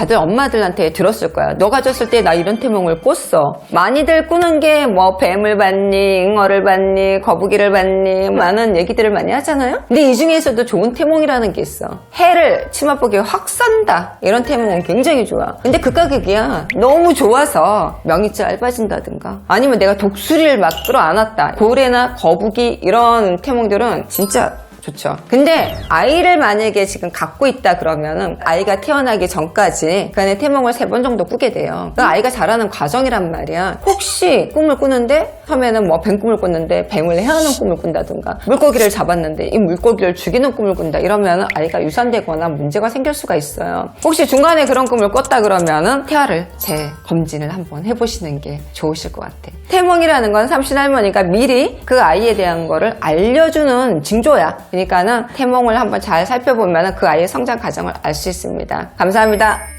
다들 엄마들한테 들었을 거야. 너 가 졌을 때 나 이런 태몽을 꿨어. 많이들 꾸는 게 뭐 뱀을 봤니, 잉어를 봤니, 거북이를 봤니, 많은 얘기들을 많이 하잖아요. 근데 이 중에서도 좋은 태몽이라는 게 있어. 해를 치맛보기에 확 싼다. 이런 태몽은 굉장히 좋아. 근데 그 가격이야. 너무 좋아서 명이 짧아진다든가 아니면 내가 독수리를 막 끌어안았다. 고래나 거북이 이런 태몽들은 진짜 좋죠. 근데 아이를 만약에 지금 갖고 있다 그러면은 아이가 태어나기 전까지 그간의 태몽을 세 번 정도 꾸게 돼요. 그 아이가 자라는 과정이란 말이야. 혹시 꿈을 꾸는데 처음에는 뭐 뱀 꿈을 꿨는데 뱀을 헤어는 꿈을 꾼다든가 물고기를 잡았는데 이 물고기를 죽이는 꿈을 꾼다 이러면 아이가 유산되거나 문제가 생길 수가 있어요. 혹시 중간에 그런 꿈을 꿨다 그러면은 태아를 재검진을 한번 해보시는 게 좋으실 것 같아. 태몽이라는 건 삼신 할머니가 미리 그 아이에 대한 거를 알려주는 징조야. 그러니까는 태몽을 한번 잘 살펴보면 그 아이의 성장 과정을 알 수 있습니다. 감사합니다.